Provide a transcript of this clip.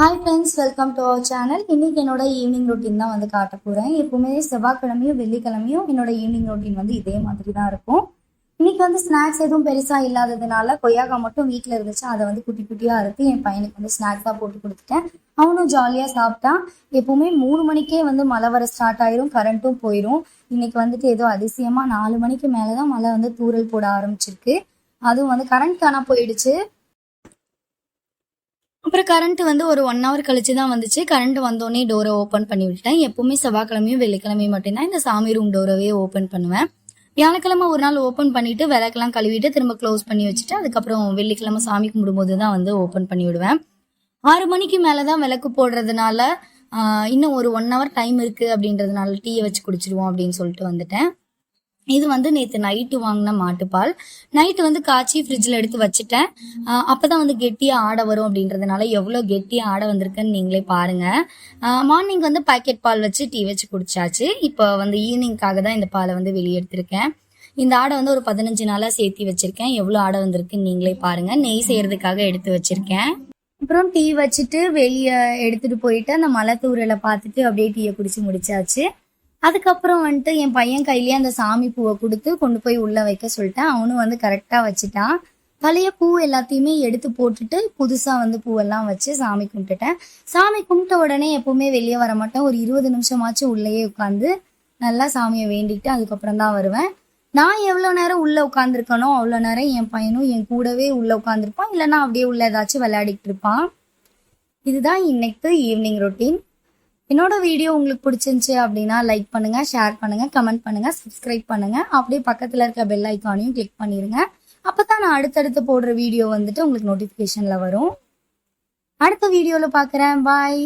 Hi friends welcome to our channel இன்னைக்கு என்னோட evening routine தான் வந்து காட்ட போகிறேன் எப்பவுமே செவ்வாய்க்கிழமையும் வெள்ளிக்கிழமையும் என்னோட ஈவினிங் ரொட்டீன் வந்து இதே மாதிரி தான் இருக்கும். இன்னைக்கு வந்து ஸ்நாக்ஸ் எதுவும் பெருசாக இல்லாததுனால கொய்யாக்காய் மட்டும் வீட்டில் இருந்துச்சு. அதை வந்து குட்டி குட்டியாக அறுத்து என் பையனுக்கு வந்து ஸ்நாக்ஸாக போட்டு கொடுத்துட்டேன். அவனும் ஜாலியாக சாப்பிட்டான் எப்பவுமே மூணு மணிக்கே வந்து மழை வர ஸ்டார்ட் ஆயிரும் கரண்ட்டும் போயிடும் இன்னைக்கு வந்துட்டு ஏதோ அதிசயமாக நாலு மணிக்கு மேலே தான் மழை வந்து தூறல் போட ஆரம்பிச்சிருக்கு. அதுவும் வந்து கரண்ட் காணா போயிடுச்சு. அப்புறம் கரண்ட் வந்து ஒரு ஒன் ஹவர் கழிச்சு தான் வந்துச்சு. கரண்ட் வந்தோடனே டோரை ஓப்பன் பண்ணி விட்டுட்டேன். எப்பவுமே செவ்வாய்க்கிழமையும் வெள்ளிக்கிழமையும் மட்டும்தான் இந்த சாமி ரூம் டோரவே ஓப்பன் பண்ணுவேன். வியாழக்கிழமை ஒரு நாள் ஓப்பன் பண்ணிட்டு விளக்கெல்லாம் கழுவிட்டு திரும்ப க்ளோஸ் பண்ணி வச்சுட்டு அதுக்கப்புறம் வெள்ளிக்கிழமை சாமி கும்பிடும்போது தான் வந்து ஓப்பன் பண்ணி விடுவேன். ஆறு மணிக்கு மேலே தான் விளக்கு போடுறதுனால இன்னும் ஒரு ஒன் ஹவர் டைம் இருக்கு அப்படின்றதுனால டீயை வச்சு குடிச்சிருவோம் அப்படின்னு சொல்லிட்டு வந்துட்டேன். இது வந்து நேற்று நைட்டு வாங்கின மாட்டுப்பால். நைட்டு வந்து காய்ச்சி ஃப்ரிட்ஜில் எடுத்து வச்சுட்டேன். அப்போ அப்பதான் வந்து கெட்டியாக ஆடை வரும் அப்படின்றதுனால எவ்வளோ கெட்டியாக ஆடை வந்திருக்குன்னு நீங்களே பாருங்க. மார்னிங் வந்து பாக்கெட் பால் வச்சு டீ வச்சு குடிச்சாச்சு. இப்போ வந்து ஈவினிங்காக தான் இந்த பாலை வந்து வெளியே எடுத்திருக்கேன் இந்த ஆடை வந்து ஒரு பதினஞ்சு நாளாக சேர்த்தி வச்சிருக்கேன். எவ்வளோ ஆடை வந்திருக்குன்னு நீங்களே பாருங்க. நெய் செய்யறதுக்காக எடுத்து வச்சிருக்கேன். அப்புறம் டீ வச்சுட்டு வெளியே எடுத்துட்டு போயிட்டு அந்த மலை தூரலை பார்த்துட்டு அப்படியே டீயை குடிச்சு முடிச்சாச்சு. அதுக்கப்புறம் வந்துட்டு என் பையன் கையிலேயே அந்த சாமி பூவை கொடுத்து கொண்டு போய் உள்ள வைக்க சொல்லிட்டேன். அவனும் வந்து கரெக்டாக வச்சுட்டான். பழைய பூ எல்லாத்தையுமே எடுத்து போட்டுட்டு புதுசா வந்து பூவெல்லாம் வச்சு சாமி கும்பிட்டுட்டேன். சாமி கும்பிட்ட உடனே எப்பவுமே வெளியே வர மாட்டேன். ஒரு இருபது நிமிஷமாச்சும் உள்ளேயே உட்காந்து நல்லா சாமியை வேண்டிக்கிட்டு அதுக்கப்புறம் தான் வருவேன். நான் எவ்வளோ நேரம் உள்ள உட்காந்துருக்கனோ அவ்வளோ நேரம் என் பையனும் என் கூடவே உள்ள உட்காந்துருப்பான் இல்லைன்னா அப்படியே உள்ள ஏதாச்சும் விளையாடிட்டு இருப்பான். இதுதான் இன்னைக்கு ஈவினிங் ரொட்டீன் என்னோட வீடியோ உங்களுக்கு பிடிச்சிருந்துச்சு அப்படின்னா லைக் பண்ணுங்க ஷேர் பண்ணுங்க கமெண்ட் பண்ணுங்க சப்ஸ்கிரைப் பண்ணுங்க. அப்படியே பக்கத்துல இருக்க பெல் ஐக்கானையும் கிளிக் பண்ணிருங்க. அப்பதான் நான் அடுத்தடுத்து போடுற வீடியோ வந்துட்டு உங்களுக்கு நோட்டிபிகேஷன்ல வரும். அடுத்த வீடியோல பார்க்குறேன். பாய்